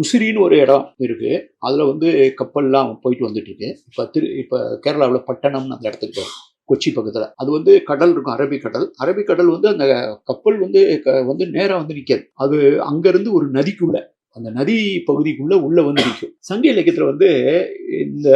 உசிரின்னு ஒரு இடம் இருக்கு. அதுல வந்து கப்பல்லாம் போயிட்டு வந்துட்டு இருக்கு இப்ப திரு இப்ப கேரளாவில் பட்டணம்னு அந்த இடத்துக்கு கொச்சி பக்கத்துல. அது வந்து கடல் இருக்கும் அரபிக்கடல் அரபிக்கடல் வந்து அந்த கப்பல் வந்து க- வந்து நேராக வந்து நிற்காது அது அங்கேருந்து ஒரு நதிக்குள்ள அந்த நதி பகுதிக்குள்ள உள்ள வந்து நிற்கும் சங்க இலக்கியத்துல வந்து இந்த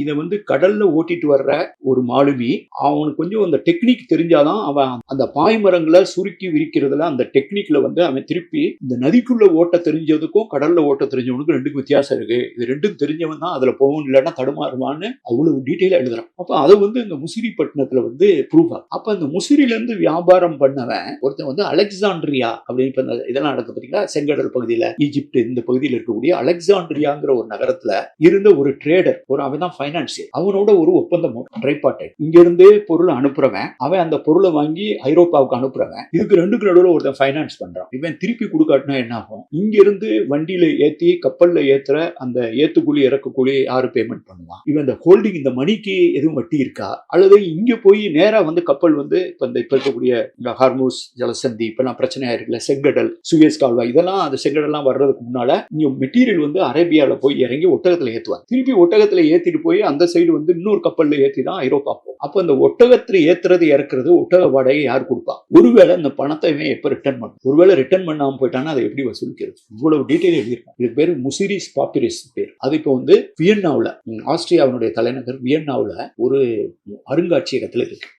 இதை வந்து கடல்ல ஓட்டிட்டு வர்ற ஒரு மாலுமி அவனுக்கு கொஞ்சம் அந்த டெக்னிக் தெரிஞ்சாதான் அவன் அந்த பாய்மரங்களை சுருக்கி விரிக்கிறதுல அந்த டெக்னிக்ல வந்து அவன் திருப்பி இந்த நதிக்குள்ள ஓட்ட தெரிஞ்சதுக்கும் கடல்ல ஓட்ட தெரிஞ்சவனுக்கும் ரெண்டுக்கும் வித்தியாசம் இருக்கு. இது ரெண்டும் தெரிஞ்சவன் தான் அதுல போகணும் இல்லைன்னா தடுமாறுவான்னு அவ்வளவு டீட்டெயிலா எழுதுறான். அப்ப அதை வந்து இந்த முசிறிப்பட்டினத்துல வந்து ப்ரூவ் ஆகும் அப்ப அந்த முசிறில இருந்து வியாபாரம் பண்ணவன் ஒருத்தன் வந்து அலெக்சாண்ட்ரியா அப்படின்னு இப்ப இதெல்லாம் நடக்க பாத்தீங்களா? செங்கடல் பகுதியில ஈஜிப்ட் இந்த பகுதியில் இருக்கக்கூடிய அலெக்சாண்ட்ரியாங்கிற ஒரு நகரத்துல இருந்த ஒரு ட்ரேடர் ஒரு அவன் தான் ஃபைனான்சியர் அவனோட ஒரு ஒப்பந்தம் ட்ரைபார்ட்டட் இங்கிருந்தே பொருள் பொருளை அனுப்புறவன் அவன் அந்த பொருளை வாங்கி ஐரோப்பாவுக்கு அனுப்புறவன். இதுக்கு ரெண்டுக்கு நடுவில் ஒருத்தன் ஃபைனான்ஸ் பண்றான். இவன் திருப்பி கொடுக்காட்டினா என்ன ஆகும்? இங்கிருந்து வண்டியில ஏத்தி கப்பல்ல ஏத்துற அந்த ஏத்துக்கூலி இறக்குக்கூலி யாரு பேமெண்ட் பண்ணுவான்? இவன் இந்த ஹோல்டிங் இந்த மணிக்கு எதுவும் வட்டி இருக்கா? அல்லது இங்க போய் நேரா வந்து கப்பல் வந்து இப்ப இந்த இப்ப இருக்கக்கூடிய இந்த ஹார்மூஸ் ஜலசந்தி இப்பெல்லாம் பிரச்சனையா இருக்குல்ல செங்கடல் சுயஸ் கால்வாய் இதெல்லாம் அந்த செங்கடல்லாம் வர்றதுக்கு முன்னால இங்க மெட்டீரியல் வந்து அரேபியாவில் போய் இறங்கி ஒட்டகத்துல ஏத்துவாங்க திருப்பி ஒட்டகத்துல ஏத்திட்டு போய் போய் அந்த சைடு வந்து இன்னொரு கப்பல்ல ஏத்தி தான் ஐரோப்பா போகும். அப்ப அந்த ஒட்டகத்துல ஏத்துறது இறக்குறது ஒட்டக வாடகை யார் கொடுப்பா? ஒருவேளை இந்த பணத்தை இவன் எப்ப ரிட்டர்ன் பண்ணும் ஒருவேளை ரிட்டர்ன் பண்ணாம போயிட்டான்னா அதை எப்படி வசூலிக்கிறது? இவ்வளவு டீட்டெயில் எழுதியிருக்கான். இதுக்கு பேர் முசிரிஸ் பாப்பிரிஸ் பேர். அது இப்போ வந்து வியன்னாவில் ஆஸ்திரியாவினுடைய தலைநகர் வியன்னாவுல ஒரு அருங்காட்சியகத்தில் இருக்கு.